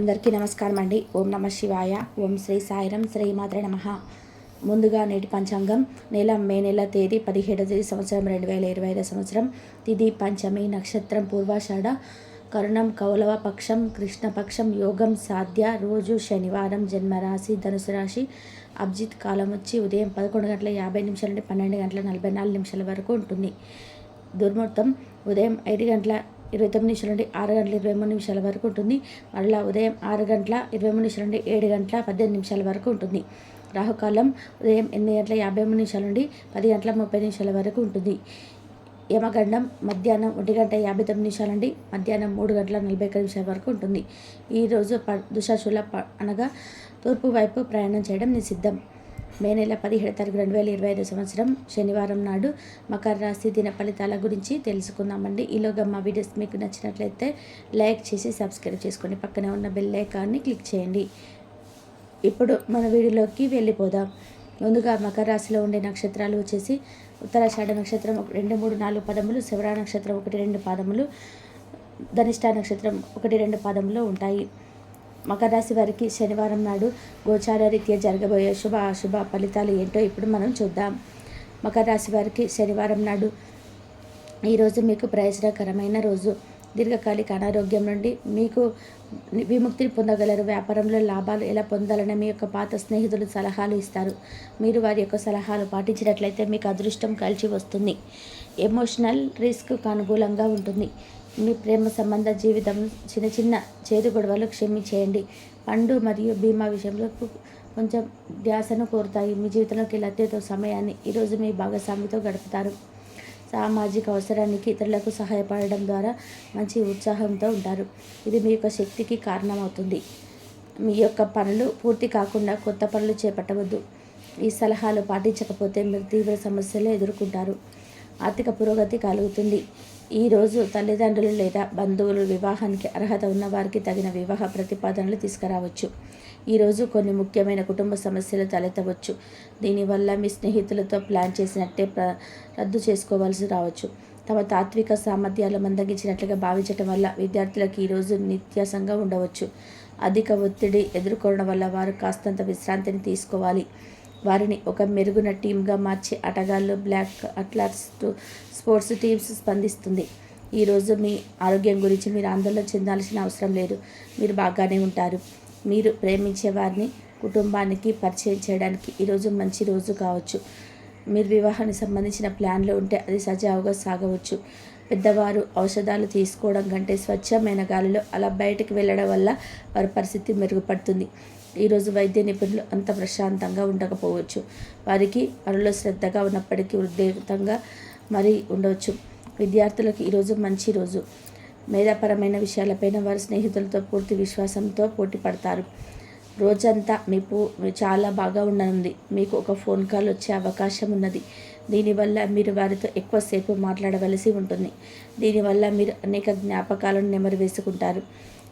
అందరికీ నమస్కారం అండి. ఓం నమ శివాయ. ఓం శ్రీ సాయిరం శ్రీ మాత్ర నమ. ముందుగా నేటి పంచాంగం. నెల మే నెల తేదీ పదిహేడవ తేదీ సంవత్సరం రెండు వేల ఇరవై ఐదు సంవత్సరం. తిది పంచమి నక్షత్రం పూర్వాషాఢ. కరుణం కౌలవ పక్షం కృష్ణపక్షం యోగం సాధ్య. రోజు శనివారం జన్మరాశి ధనుసు రాశి. అబ్జిత్ కాలం వచ్చి ఉదయం పదకొండు గంటల యాభై నిమిషాల నుండి పన్నెండు గంటల నలభై నాలుగు నిమిషాల వరకు ఉంటుంది. దుర్ముహూర్తం ఉదయం ఐదు గంటల ఇరవై తొమ్మిది నిమిషాల నుండి ఆరు గంటల ఇరవై మూడు నిమిషాల వరకు ఉంటుంది. మరలా ఉదయం ఆరు గంటల ఇరవై మూడు నిమిషాల నుండి ఏడు గంటల పద్దెనిమిది నిమిషాల వరకు ఉంటుంది. రాహుకాలం ఉదయం ఎనిమిది గంటల యాభై మూడు నిమిషాల నుండి పది గంటల ముప్పై నిమిషాల వరకు ఉంటుంది. యమగండం మధ్యాహ్నం ఒంటి గంట యాభై తొమ్మిది నిమిషాల నుండి మధ్యాహ్నం మూడు గంటల నలభై ఒక్క నిమిషాల వరకు ఉంటుంది. ఈరోజు ప దుశాశుల ప అనగా తూర్పు వైపు ప్రయాణం చేయడం నిషిద్ధం. మే నెల పదిహేడు తారీఖు రెండు వేల ఇరవై ఐదు సంవత్సరం శనివారం నాడు మకర రాశి దిన ఫలితాల గురించి తెలుసుకుందామండి. ఈలోగా మా వీడియోస్ మీకు నచ్చినట్లయితే లైక్ చేసి సబ్స్క్రైబ్ చేసుకోండి పక్కనే ఉన్న బెల్ ఐకాన్ని క్లిక్ చేయండి. ఇప్పుడు మన వీడియోలోకి వెళ్ళిపోదాం. ముందుగా మకర రాశిలో ఉండే నక్షత్రాలు వచ్చేసి ఉత్తరాషాఢ నక్షత్రం ఒక- రెండు మూడు నాలుగు పదములు శివరా నక్షత్రం ఒకటి రెండు పాదములు ధనిష్ట నక్షత్రం ఒకటి రెండు పాదములు ఉంటాయి. మకర రాశి వారికి శనివారం నాడు గోచార రీత్యా జరగబోయే శుభ అశుభ ఫలితాలు ఏంటో ఇప్పుడు మనం చూద్దాం. మకర రాశి వారికి శనివారం నాడు ఈరోజు మీకు ప్రయోజనకరమైన రోజు. దీర్ఘకాలిక అనారోగ్యం నుండి మీకు విముక్తిని పొందగలరు. వ్యాపారంలో లాభాలు ఎలా పొందాలని మీ యొక్క పాత స్నేహితులు సలహాలు ఇస్తారు. మీరు వారి యొక్క సలహాలు పాటించినట్లయితే మీకు అదృష్టం కలిసి వస్తుంది. ఎమోషనల్ రిస్క్ అనుకూలంగా ఉంటుంది. మీ ప్రేమ సంబంధ జీవితం చిన్న చిన్న చేదు గొడవలు క్షమించేయండి. పండు మరియు బీమా విషయంలో కొంచెం ధ్యాసను కోరుతాయి. మీ జీవితంలోకి లత్యతో సమయాన్ని ఈరోజు మీ భాగస్వామితో గడుపుతారు. సామాజిక అవసరానికి ఇతరులకు సహాయపడడం ద్వారా మంచి ఉత్సాహంతో ఉంటారు. ఇది మీ యొక్క శక్తికి కారణమవుతుంది. మీ యొక్క పనులు పూర్తి కాకుండా కొత్త పనులు చేపట్టవద్దు. ఈ సలహాలు పాటించకపోతే మీరు తీవ్ర సమస్యలు ఎదుర్కొంటారు. ఆర్థిక పురోగతి కలుగుతుంది. ఈరోజు తల్లిదండ్రులు లేదా బంధువులు వివాహానికి అర్హత ఉన్న వారికి తగిన వివాహ ప్రతిపాదనలు తీసుకురావచ్చు. ఈరోజు కొన్ని ముఖ్యమైన కుటుంబ సమస్యలు తలెత్తవచ్చు. దీనివల్ల మీ స్నేహితులతో ప్లాన్ చేసినట్టే ప్ర రద్దు చేసుకోవాల్సి రావచ్చు. తమ తాత్విక సామర్థ్యాలు మందగించినట్లుగా భావించటం వల్ల విద్యార్థులకు ఈరోజు నిత్యాసంగా ఉండవచ్చు. అధిక ఒత్తిడి ఎదుర్కోవడం వల్ల వారు కాస్తంత విశ్రాంతిని తీసుకోవాలి. వారిని ఒక మెరుగున టీమ్గా మార్చి ఆటగాళ్ళు బ్లాక్ అట్లాట్స్ స్పోర్ట్స్ టీమ్స్ స్పందిస్తుంది. ఈరోజు మీ ఆరోగ్యం గురించి మీరు ఆందోళన చెందాల్సిన అవసరం లేదు. మీరు బాగానే ఉంటారు. మీరు ప్రేమించే వారిని కుటుంబానికి పరిచయం చేయడానికి ఈరోజు మంచి రోజు కావచ్చు. మీరు వివాహానికి సంబంధించిన ప్లాన్లు ఉంటే అది సజావుగా సాగవచ్చు. పెద్దవారు ఔషధాలు తీసుకోవడం కంటే స్వచ్ఛమైన గాలిలో అలా బయటకు వెళ్ళడం వల్ల వారి పరిస్థితి మెరుగుపడుతుంది. ఈరోజు వైద్య నిపుణులు అంత ప్రశాంతంగా ఉండకపోవచ్చు. వారికి పనుల్లో శ్రద్ధగా ఉన్నప్పటికీ ఉద్వేగంగా మరి ఉండవచ్చు. విద్యార్థులకు ఈరోజు మంచి రోజు. మేధాపరమైన విషయాలపైన వారి స్నేహితులతో పూర్తి విశ్వాసంతో పోటీ పడతారు. రోజంతా మీ చాలా బాగా ఉండనుంది. మీకు ఒక ఫోన్ కాల్ వచ్చే అవకాశం ఉన్నది. దీనివల్ల మీరు వారితో ఎక్కువసేపు మాట్లాడవలసి ఉంటుంది. దీనివల్ల మీరు అనేక జ్ఞాపకాలను నెమరు వేసుకుంటారు.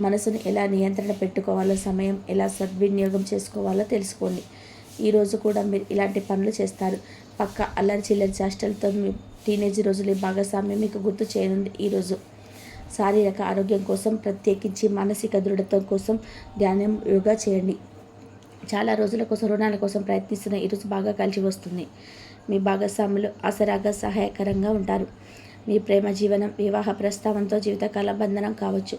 మనసును ఎలా నియంత్రణ పెట్టుకోవాలో సమయం ఎలా సద్వినియోగం చేసుకోవాలో తెలుసుకోండి. ఈరోజు కూడా మీరు ఇలాంటి పనులు చేస్తారు. పక్క అల్లరి చిల్లరి చేష్టలతో మీ టీనేజ్ రోజుల భాగస్వామ్యం మీకు గుర్తు చేయనుంది ఈరోజు శారీరక ఆరోగ్యం కోసం ప్రత్యేకించి మానసిక దృఢత్వం కోసం ధ్యానం యోగా చేయండి. చాలా రోజుల కోసం రుణాల కోసం ప్రయత్నిస్తున్న ఈరోజు బాగా కలిసి వస్తుంది. మీ భాగస్వాములు ఆసరాగా సహాయకరంగా ఉంటారు. మీ ప్రేమ జీవనం వివాహ ప్రస్తావంతో జీవితకాల బంధనం కావచ్చు.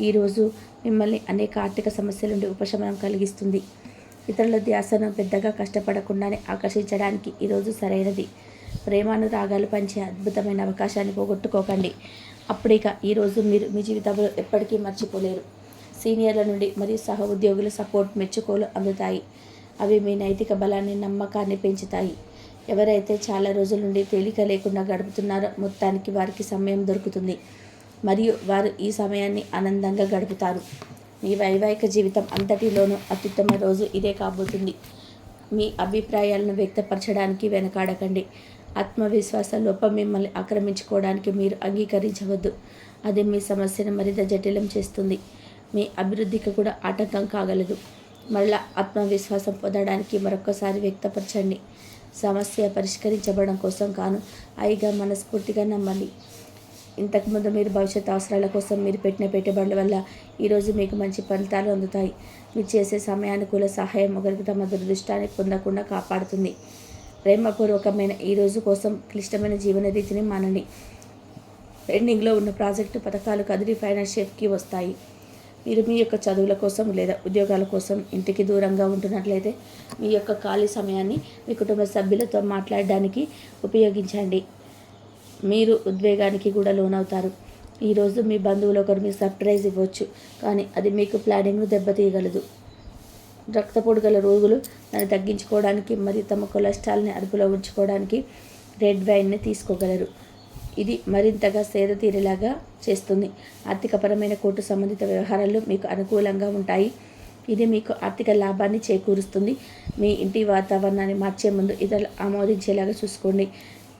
ఈరోజు మిమ్మల్ని అనేక ఆర్థిక సమస్యల నుండి ఉపశమనం కలిగిస్తుంది. ఇతరుల ధ్యాసను పెద్దగా కష్టపడకుండానే ఆకర్షించడానికి ఈరోజు సరైనది. ప్రేమానురాగాలు పంచే అద్భుతమైన అవకాశాన్ని పోగొట్టుకోకండి. అప్పుడిక ఈరోజు మీరు మీ జీవితంలో ఎప్పటికీ మర్చిపోలేరు. సీనియర్ల నుండి మరియు సహ ఉద్యోగుల సపోర్ట్ మెచ్చుకోలు అందుతాయి. అవి మీ నైతిక బలాన్ని నమ్మకాన్ని పెంచుతాయి. ఎవరైతే చాలా రోజుల నుండి తేలిక లేకుండా గడుపుతున్నారో మొత్తానికి వారికి సమయం దొరుకుతుంది. మరియు వారు ఈ సమయాన్ని ఆనందంగా గడుపుతారు. మీ వైవాహిక జీవితం అంతటిలోనూ అత్యుత్తమ రోజు ఇదే కాబోతుంది. మీ అభిప్రాయాలను వ్యక్తపరచడానికి వెనకాడకండి. ఆత్మవిశ్వాస లోపం మిమ్మల్ని ఆక్రమించుకోవడానికి మీరు అంగీకరించవద్దు. అది మీ సమస్యను మరింత జటిలం చేస్తుంది. మీ అభివృద్ధికి కూడా ఆటంకం కాగలదు. మళ్ళా ఆత్మవిశ్వాసం పొందడానికి మరొకసారి వ్యక్తపరచండి. సమస్య పరిష్కరించబడడం కోసం కాను అయిగా మనస్ఫూర్తిగా నమ్మండి. ఇంతకుముందు మీరు భవిష్యత్ అవసరాల కోసం మీరు పెట్టిన పెట్టుబడుల వల్ల ఈరోజు మీకు మంచి ఫలితాలు అందుతాయి. మీరు చేసే సమయానుకూల సహాయం ఒకరికి తమ దురదృష్టాన్ని పొందకుండా కాపాడుతుంది. ప్రేమపూర్వకమైన ఈ రోజు కోసం క్లిష్టమైన జీవన రీతిని మానండి. పెండింగ్లో ఉన్న ప్రాజెక్టు పథకాలు కదిలి ఫైనాన్షియల్కి వస్తాయి. మీరు మీ యొక్క చదువుల కోసం లేదా ఉద్యోగాల కోసం ఇంటికి దూరంగా ఉంటున్నట్లయితే మీ యొక్క ఖాళీ సమయాన్ని మీ కుటుంబ సభ్యులతో మాట్లాడడానికి ఉపయోగించండి. మీరు ఉద్వేగానికి కూడా లోనవుతారు. ఈరోజు మీ బంధువులు ఒకరు మీకు సర్ప్రైజ్ ఇవ్వచ్చు కానీ అది మీకు ప్లానింగ్ను దెబ్బతీయగలదు. రక్తపోటు గల రోగులు దాన్ని తగ్గించుకోవడానికి మరియు తమ కొలెస్ట్రాల్ని అదుపులో ఉంచుకోవడానికి రెడ్ వైన్ని తీసుకోగలరు. ఇది మరింతగా సేద తీరేలాగా చేస్తుంది. ఆర్థికపరమైన కోర్టు సంబంధిత వ్యవహారాలు మీకు అనుకూలంగా ఉంటాయి. ఇది మీకు ఆర్థిక లాభాన్ని చేకూరుస్తుంది. మీ ఇంటి వాతావరణాన్ని మార్చే ముందు ఇతరులు ఆమోదించేలాగా చూసుకోండి.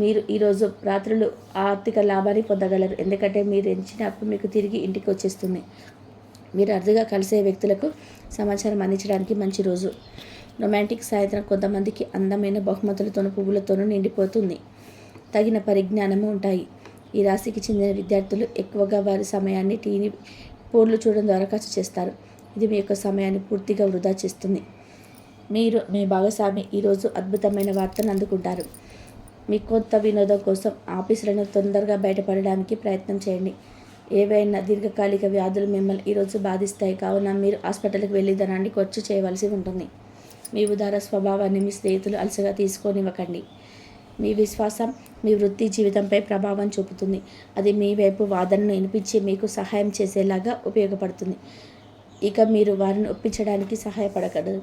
మీరు ఈరోజు రాత్రులు ఆర్థిక లాభాన్ని పొందగలరు. ఎందుకంటే మీరు ఎంచిన అప్పు మీకు తిరిగి ఇంటికి వచ్చేస్తుంది. మీరు అరుదుగా కలిసే వ్యక్తులకు సమాచారం అందించడానికి మంచి రోజు. రొమాంటిక్ సాయంత్రం కొంతమందికి అందమైన బహుమతులతోనూ పువ్వులతోనూ నిండిపోతుంది. తగిన పరిజ్ఞానము ఉంటాయి. ఈ రాశికి చెందిన విద్యార్థులు ఎక్కువగా వారి సమయాన్ని టీవీ ఫోన్లు చూడడం ద్వారా ఖర్చు చేస్తారు. ఇది మీ యొక్క సమయాన్ని పూర్తిగా వృధా చేస్తుంది. మీరు మీ భాగస్వామి ఈరోజు అద్భుతమైన వార్తను అందుకుంటారు. మీ కొత్త వినోదం కోసం ఆఫీసులను తొందరగా బయటపడడానికి ప్రయత్నం చేయండి. ఏవైనా దీర్ఘకాలిక వ్యాధులు మిమ్మల్ని ఈరోజు బాధిస్తాయి. కావున మీరు హాస్పిటల్కి వెళ్ళి ధనాన్ని ఖర్చు చేయవలసి ఉంటుంది. మీ ఉదార స్వభావాన్ని మీ స్నేహితులు అలసగా తీసుకొనివ్వకండి. మీ విశ్వాసం మీ వృత్తి జీవితంపై ప్రభావం చూపుతుంది. అది మీ వైపు వాదనను వినిపించి మీకు సహాయం చేసేలాగా ఉపయోగపడుతుంది. ఇక మీరు వారిని ఒప్పించడానికి సహాయపడగలరు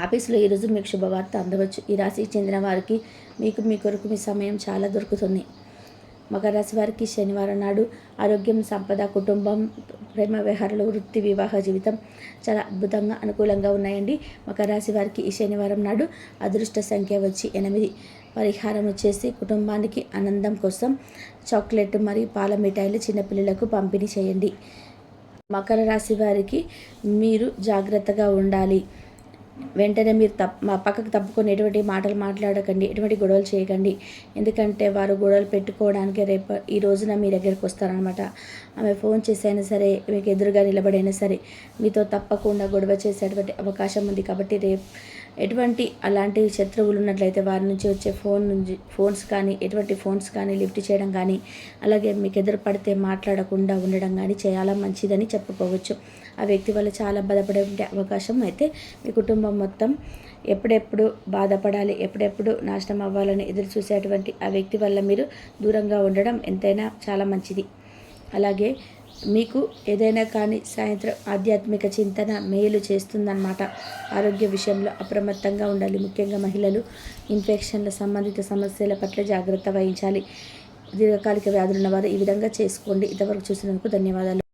ఆఫీసులో ఈరోజు మీకు శుభవార్త అందవచ్చు. ఈ రాశికి చెందిన వారికి మీకు మీ కొరకు మీ సమయం చాలా దొరుకుతుంది. మకర రాశి వారికి శనివారం నాడు ఆరోగ్యం సంపద కుటుంబం ప్రేమ వ్యవహారాలు వృత్తి వివాహ జీవితం చాలా అద్భుతంగా అనుకూలంగా ఉన్నాయండి. మకర రాశి వారికి ఈ శనివారం నాడు అదృష్ట సంఖ్య వచ్చి ఎనిమిది. పరిహారం వచ్చేసి కుటుంబానికి ఆనందం కోసం చాక్లెట్ మరియు పాల మిఠాయిలు చిన్నపిల్లలకు పంపిణీ చేయండి. మకర రాశి వారికి మీరు జాగ్రత్తగా ఉండాలి. వెంటనే మీరు తప్ మా పక్కకు తప్పుకొని ఎటువంటి మాటలు మాట్లాడకండి ఎటువంటి గొడవలు చేయకండి. ఎందుకంటే వారు గొడవలు పెట్టుకోవడానికి రేపు ఈ రోజున మీ దగ్గరికి వస్తారనమాట ఆమె ఫోన్ చేసైనా సరే మీకు ఎదురుగా నిలబడైనా సరే మీతో తప్పకుండా గొడవ చేసేటువంటి అవకాశం ఉంది కాబట్టి రేపు ఎటువంటి అలాంటి శత్రువులు ఉన్నట్లయితే వారి నుంచి వచ్చే ఫోన్ నుంచి ఫోన్స్ కానీ ఎటువంటి ఫోన్స్ కానీ లిఫ్ట్ చేయడం కానీ అలాగే మీకు ఎదురు పడితే మాట్లాడకుండా ఉండడం కానీ చాలా మంచిదని చెప్పుకోవచ్చు. ఆ వ్యక్తి వల్ల చాలా బాధపడే అవకాశం అయితే మీ కుటుంబం మొత్తం ఎప్పుడెప్పుడు బాధపడాలి ఎప్పుడెప్పుడు నాశనం అవ్వాలని ఎదురు చూసేటువంటి ఆ వ్యక్తి వల్ల మీరు దూరంగా ఉండడం ఎంతైనా చాలా మంచిది. అలాగే మీకు ఏదైనా కానీ సాయంత్రం ఆధ్యాత్మిక చింతన మేలు చేస్తుందన్నమాట. ఆరోగ్య విషయంలో అప్రమత్తంగా ఉండాలి. ముఖ్యంగా మహిళలు ఇన్ఫెక్షన్ల సంబంధిత సమస్యల పట్ల జాగ్రత్త వహించాలి. దీర్ఘకాలిక వ్యాధులు ఉన్నవారు ఈ విధంగా చేసుకోండి. ఇంతవరకు చూసినందుకు ధన్యవాదాలు.